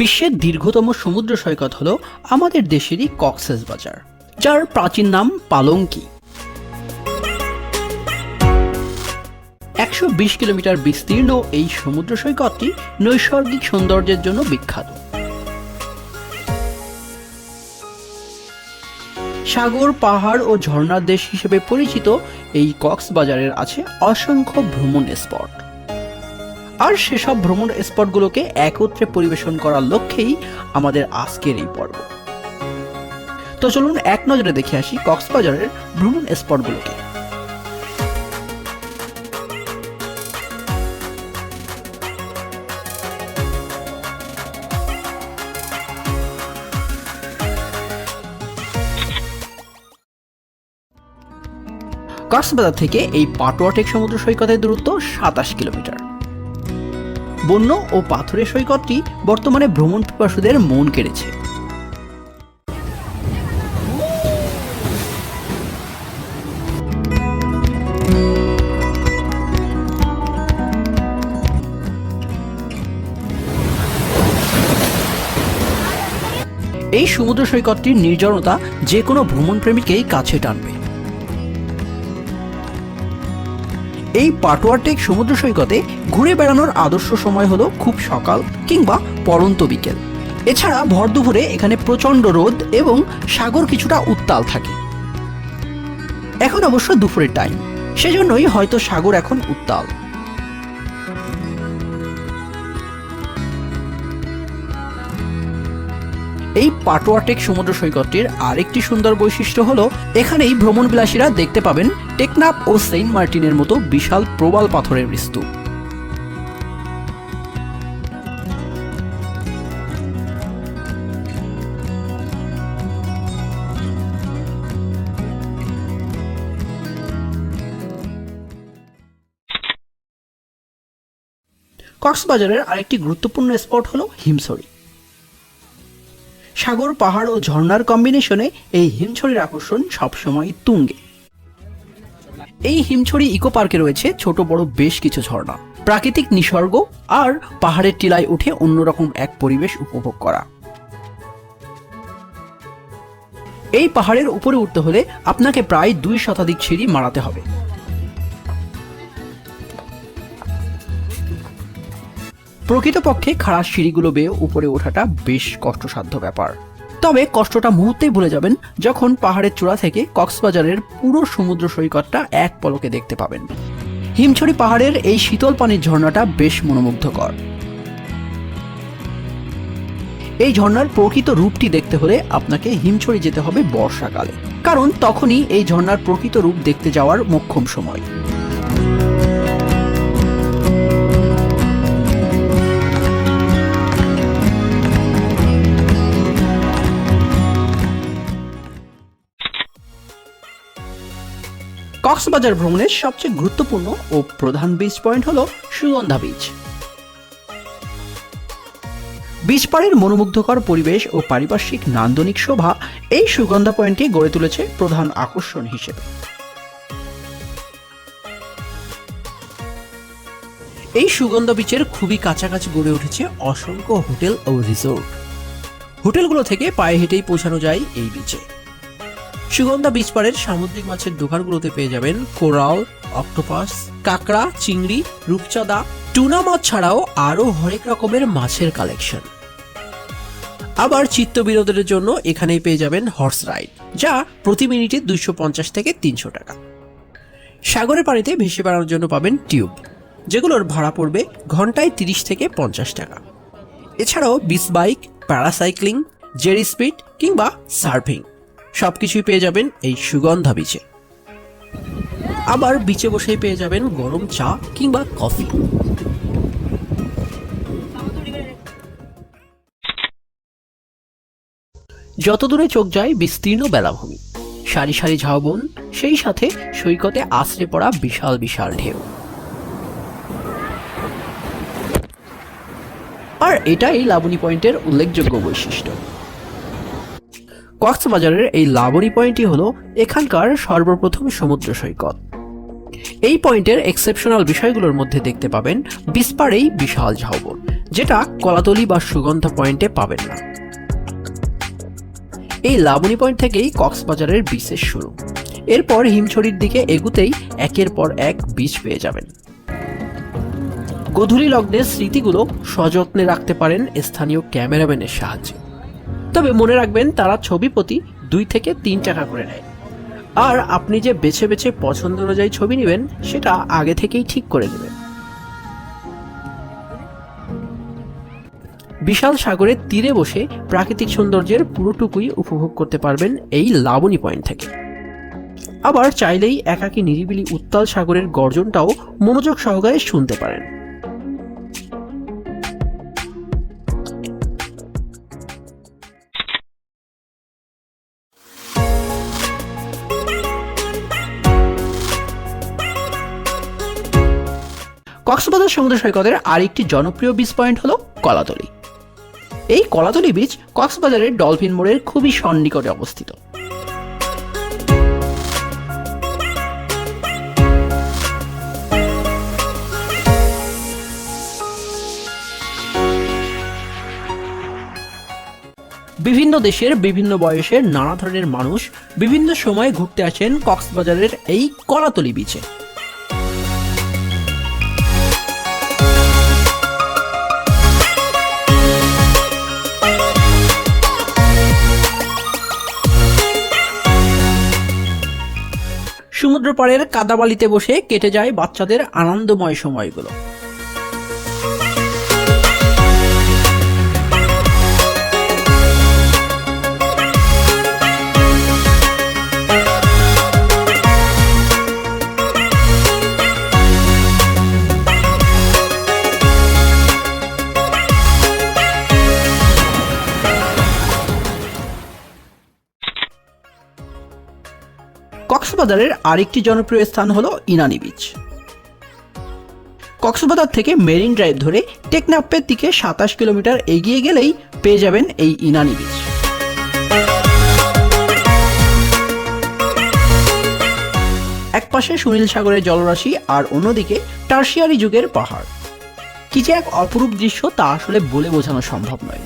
বিশ্বের দীর্ঘতম সমুদ্র সৈকত হল আমাদের দেশেরই কক্সেস বাজার, যার প্রাচীন নাম পালঙ্কি। একশো বিশ কিলোমিটার বিস্তীর্ণ এই সমুদ্র সৈকতটি নৈসর্গিক সৌন্দর্যের জন্য বিখ্যাত। সাগর, পাহাড় ও ঝর্ণার দেশ হিসেবে পরিচিত এই কক্সবাজারের আছে অসংখ্য ভ্রমণ স্পট। আর সেসব ভ্রমণ স্পটগুলোকে একত্রে পরিবেশন করার লক্ষ্যেই আমাদের আজকের এই পর্ব। তো চলুন এক নজরে দেখে আসি কক্সবাজারের ভ্রমণ স্পটগুলোকে। কক্সবাজার থেকে এই পাটোয়াটেক সমুদ্র সৈকতের দূরত্ব সাতাশ কিলোমিটার। বন্য ও পাথরের সৈকতটি বর্তমানে ভ্রমণ পিপাসুদের মন কেড়েছে। এই সমুদ্র সৈকতটির নির্জনতা যে কোনো ভ্রমণ প্রেমীকেই কাছে টানবে। এই পাটোয়ারটেক সমুদ্র সৈকতে ঘুরে বেড়ানোর আদর্শ সময় হলো খুব সকাল কিংবা পরন্ত বিকেল। এছাড়া ভর দুপুরে এখানে প্রচণ্ড রোদ এবং সাগর কিছুটা উত্তাল থাকে। এখন অবশ্য দুপুরের টাইম সেজন্যই হয়তো সাগর এখন উত্তাল। এই পাটোয়াটেক সমুদ্র সৈকতটির আরেকটি সুন্দর বৈশিষ্ট্য হলো, এখানেই ভ্রমণ বিলাসীরা দেখতে পাবেন টেকনাপ ও সেন্ট মার্টিনের মতো বিশাল প্রবাল পাথরের স্তূপ কক্সবাজারের আরেকটি গুরুত্বপূর্ণ স্পট হলো হিমছড়ি। সাগর, পাহাড় ও ঝর্ণার কম্বিনেশনে এই হিমছড়ির আকর্ষণ সবসময় তুঙ্গে। এই হিমছড়ি ইকো পার্কে রয়েছে ছোট বড় বেশ কিছু ঝর্ণা। প্রাকৃতিক নিসর্গ আর পাহাড়ের টিলায় উঠে অন্যরকম এক পরিবেশ উপভোগ করা। এই পাহাড়ের উপরে উঠতে হলে আপনাকে প্রায় দুই শতাধিক সিঁড়ি মারাতে হবে। প্রকৃতপক্ষে খাড়া সিঁড়িগুলো বেয়ে উপরে ওঠাটা বেশ কষ্টসাধ্য ব্যাপার। তবে কষ্টটা মুহূর্তেই ভুলে যাবেন যখন পাহাড়ের চূড়া থেকে কক্সবাজারের পুরো সমুদ্র সৈকতটা এক পলকে দেখতে পাবেন। হিমছড়ি পাহাড়ের এই শীতল পানির ঝর্ণাটা বেশ মনোমুগ্ধকর। এই ঝর্ণার প্রকৃত রূপটি দেখতে হলে আপনাকে হিমছড়ি যেতে হবে বর্ষাকালে। কারণ তখনই এই ঝর্ণার প্রকৃত রূপ দেখতে যাওয়ার মোক্ষম সময়। কক্সবাজার ভ্রমণের সবচেয়ে গুরুত্বপূর্ণ ও প্রধান বিচ পয়েন্ট হল সুগন্ধা বিচ বিচ পাড়ের মনোমুগ্ধকর পরিবেশ ও পারিপার্শ্বিক নান্দনিক শোভা এই সুগন্ধা পয়েন্টটি গড়ে তুলেছে প্রধান আকর্ষণ হিসেবে। এই সুগন্ধা বিচের খুবই কাছাকাছি গড়ে উঠেছে অসংখ্য হোটেল ও রিসোর্ট হোটেলগুলো থেকে পায়ে হেঁটেই পৌঁছানো যায় এই বিচে সুগন্ধা বিচ পাড়ের সামুদ্রিক মাছের দোকানগুলোতে পেয়ে যাবেন কোরাল অক্টোপাস কাঁকড়া, চিংড়ি, রূপচাঁদা, টুনা মাছ ছাড়াও আরও হরেক রকমের মাছের কালেকশন আবার চিত্ত বিনোদনের জন্য এখানেই পেয়ে যাবেন হর্স রাইড যা প্রতি মিনিটে দুইশো পঞ্চাশ থেকে তিনশো টাকা। সাগরের পানিতে ভেসে বেড়ানোর জন্য পাবেন টিউব, যেগুলোর ভাড়া পড়বে ঘন্টায় তিরিশ থেকে পঞ্চাশ টাকা। এছাড়াও বিচ বাইক প্যারাসাইক্লিং জেরি স্পিড কিংবা সার্ফিং সবকিছুই পেয়ে যাবেন এই সুগন্ধা বিচে আবার বিচে বসেই পেয়ে যাবেন গরম চা কিংবা কফি। যত দূরে চোখ যায়, বিস্তীর্ণ বেলাভূমি। সারি সারি ঝাউবন সেই সাথে সৈকতে আছড়ে পড়া বিশাল বিশাল ঢেউ। আর এটাই লাবণী পয়েন্টের উল্লেখযোগ্য বৈশিষ্ট্য। কক্সবাজারের এই লাবণী পয়েন্টটি হলো এখানকার সর্বপ্রথম সমুদ্র সৈকত। এই পয়েন্টের এক্সেপশনাল বিষয়গুলোর মধ্যে দেখতে পাবেন বিস্পারেই বিশাল ঝাউবন, যেটা কলাতলি বা সুগন্ধ পয়েন্টে পাবেন না। এই লাবণী পয়েন্ট থেকেই কক্সবাজারের বিচের শুরু। এরপর হিমছড়ির দিকে এগুতেই একের পর এক বিচ পেয়ে যাবেন। গধূলি লগ্নের স্মৃতিগুলো সযত্নে রাখতে পারেন স্থানীয় ক্যামেরাম্যানের সাহায্যে। তবে মনে রাখবেন, তারা ছবি প্রতি দুই থেকে তিন টাকা করে নেয়। আর আপনি যে বেছে বেছে পছন্দ অনুযায়ী ছবি নেবেন, সেটা আগে থেকেই ঠিক করে নেবেন। বিশাল সাগরের তীরে বসে প্রাকৃতিক সৌন্দর্যের পুরোটুকুই উপভোগ করতে পারবেন এই লাবণী পয়েন্ট থেকে। আবার চাইলেই একাকী নিরিবিলি উত্তাল সাগরের গর্জনটাও মনোযোগ সহকারে শুনতে পারেন। কক্সবাজার সমুদ্র সৈকতের আরেকটি জনপ্রিয় বিচ পয়েন্ট হলো কলাতলি। এই কলাতলি বিচ কক্সবাজারের ডলফিন মোড়ের খুবই সন্নিকটে অবস্থিত। বিভিন্ন দেশের বিভিন্ন বয়সের নানা ধরনের মানুষ বিভিন্ন সময়ে ঘুরতে আসেন কক্সবাজারের এই কলাতলি বিচে সমুদ্র পাড়ের কাদাবালিতে বসে কেটে যায় বাচ্চাদের আনন্দময় সময়গুলো। কক্সবাজারের আরেকটি জনপ্রিয় স্থান হলো ইনানি বিচ কক্সবাজার থেকে মেরিন ড্রাইভ ধরে টেকনাপ্পের দিকে সাতাশ কিলোমিটার এগিয়ে গেলেই পেয়ে যাবেন এই ইনানি বিচ এক পাশে সুনীল সাগরের জলরাশি আর অন্যদিকে টার্সিয়ারি যুগের পাহাড়। কি যে এক অপরূপ দৃশ্য তা আসলে বলে বোঝানো সম্ভব নয়।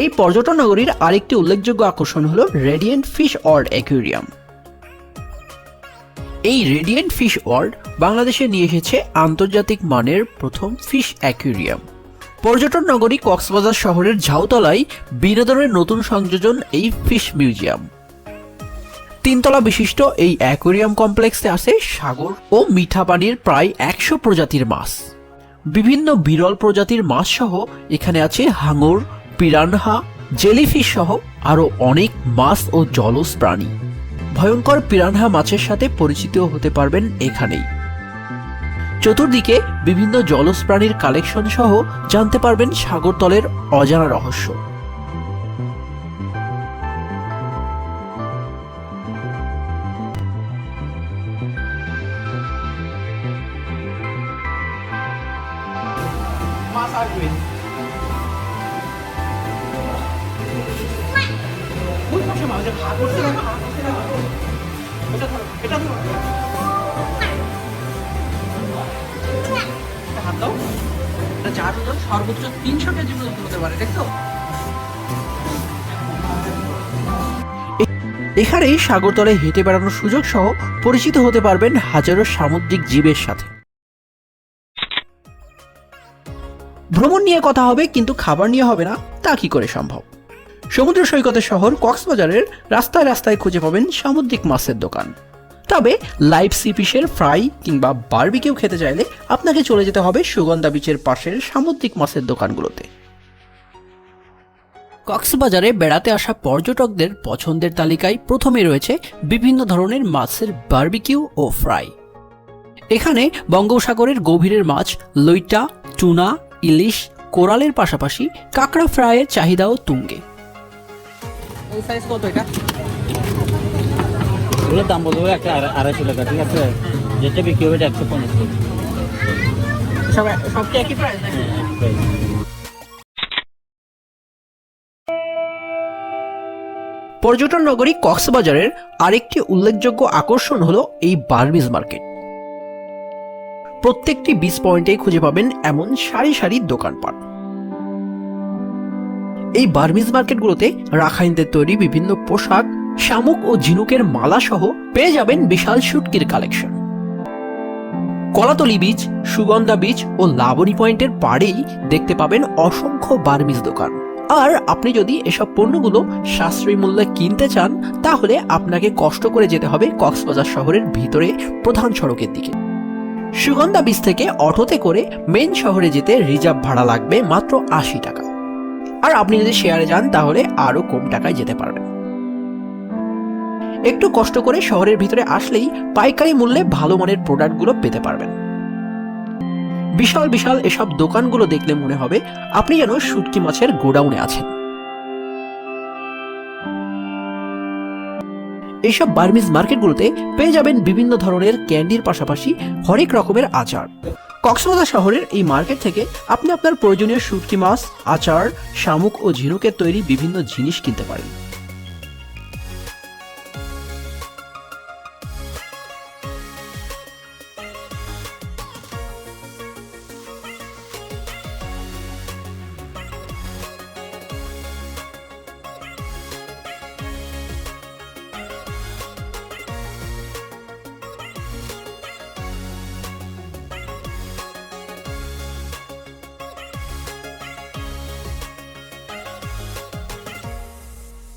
এই পর্যটন নগরীর আরেকটি উল্লেখযোগ্য আকর্ষণ হলো রেডিয়েন্ট ফিশ ওয়ার্ল্ড অ্যাকুয়ারিয়াম এই রেডিয়েন্ট ফিশ ওয়ার্ল্ড বাংলাদেশে নিয়ে এসেছে আন্তর্জাতিক মানের প্রথম ফিশ অ্যাকুয়ারিয়াম পর্যটন নগরী কক্সবাজার শহরের ঝাউতলায় বিনোদনের নতুন সংযোজন এই ফিশ মিউজিয়াম তিনতলা বিশিষ্ট এই অ্যাকোরিয়াম কমপ্লেক্সে আছে সাগর ও মিঠা পানির প্রায় একশো প্রজাতির মাছ। বিভিন্ন বিরল প্রজাতির মাছ সহ এখানে আছে হাঙর পিরানহা জেলিফিশ সহ আরও অনেক মাছ ও জলজ প্রাণী। ভয়ঙ্কর পিরানহা মাছের সাথে পরিচিত হতে পারবেন এখানেই। চতুর্দিকে বিভিন্ন জলজ প্রাণীর কালেকশন সহ জানতে পারবেন সাগরতলের অজানা রহস্য। এখানেই সাগরতলে হেঁটে বেড়ানোর সুযোগ সহ পরিচিত হতে পারবেন হাজারো সামুদ্রিক জীবের সাথে। ভ্রমণ নিয়ে কথা হবে, কিন্তু খাবার নিয়ে হবে না, তা কি করে সম্ভব? সমুদ্র সৈকতের শহর কক্সবাজারের রাস্তায় রাস্তায় খুঁজে পাবেন সামুদ্রিক মাছের দোকান। তবে লাইভ সি ফ্রাই কিংবা বারবিকিউ খেতে চাইলে আপনাকে চলে যেতে হবে সুগন্ধা বিচের পাশের সামুদ্রিক মাছের দোকানগুলোতে। কক্সবাজারে বেড়াতে আসা পর্যটকদের পছন্দের তালিকায় প্রথমে রয়েছে বিভিন্ন ধরনের মাছের বারবিকিউ ও ফ্রাই। এখানে বঙ্গোপসাগরের গভীরের মাছ লইটা টুনা ইলিশ, কোরালের পাশাপাশি কাঁকড়া ফ্রাইয়ের চাহিদাও তুঙ্গে। এই সাইজ কত এটা? এগুলোর দাম বলব একটা আড়া- আড়াইশো টাকা ঠিক আছে? যেটা বিক্রি হবে এটা একশো পঞ্চাশ টাকা। সব সব কি একই প্রাইস হ্যাঁ, একই price। পর্যটন নগরী কক্সবাজারের আরেকটি উল্লেখযোগ্য আকর্ষণ হলো এই বার্মিজ মার্কেট। প্রত্যেকটি বিচ পয়েন্টে খুঁজে পাবেন এমন সারি সারি দোকানপাট। এই বার্মিজ মার্কেটগুলোতে রাখাইনদের তৈরি বিভিন্ন পোশাক, শামুক ও ঝিনুকের মালা সহ পেয়ে যাবেন বিশাল শুটকির collection. Kolatoli beach, Sugandha beach ও লাবণী পয়েন্টের পাড়েই দেখতে পাবেন অসংখ্য বার্মিজ দোকান। আর আপনি যদি এসব পণ্যগুলো সাশ্রয়ী মূল্যে কিনতে চান, তাহলে আপনাকে কষ্ট করে যেতে হবে কক্সবাজার শহরের ভিতরে প্রধান সড়কের দিকে। সুগন্ধা বিচ থেকে অটোতে করে মেন শহরে যেতে রিজার্ভ ভাড়া লাগবে মাত্র আশি টাকা। আর আপনি যদি শেয়ারে যান, তাহলে আরও কম টাকায় যেতে পারবেন। একটু কষ্ট করে শহরের ভিতরে আসলেই পাইকারি মূল্যে ভালো মানের প্রোডাক্টগুলো পেতে পারবেন। বিশাল বিশাল এসব দোকানগুলো দেখলে মনে হবে আপনি যেন শুটকি মাছের গোডাউনে আছেন। এইসব বার্মিজ মার্কেটগুলোতে পেয়ে যাবেন বিভিন্ন ধরনের ক্যান্ডির পাশাপাশি হরেক রকমের আচার। কক্সবাজার শহরের এই মার্কেট থেকে আপনি আপনার প্রয়োজনীয় শুটকি মাছ, আচার, শামুক ও ঝিনুকের তৈরি বিভিন্ন জিনিস কিনতে পারেন।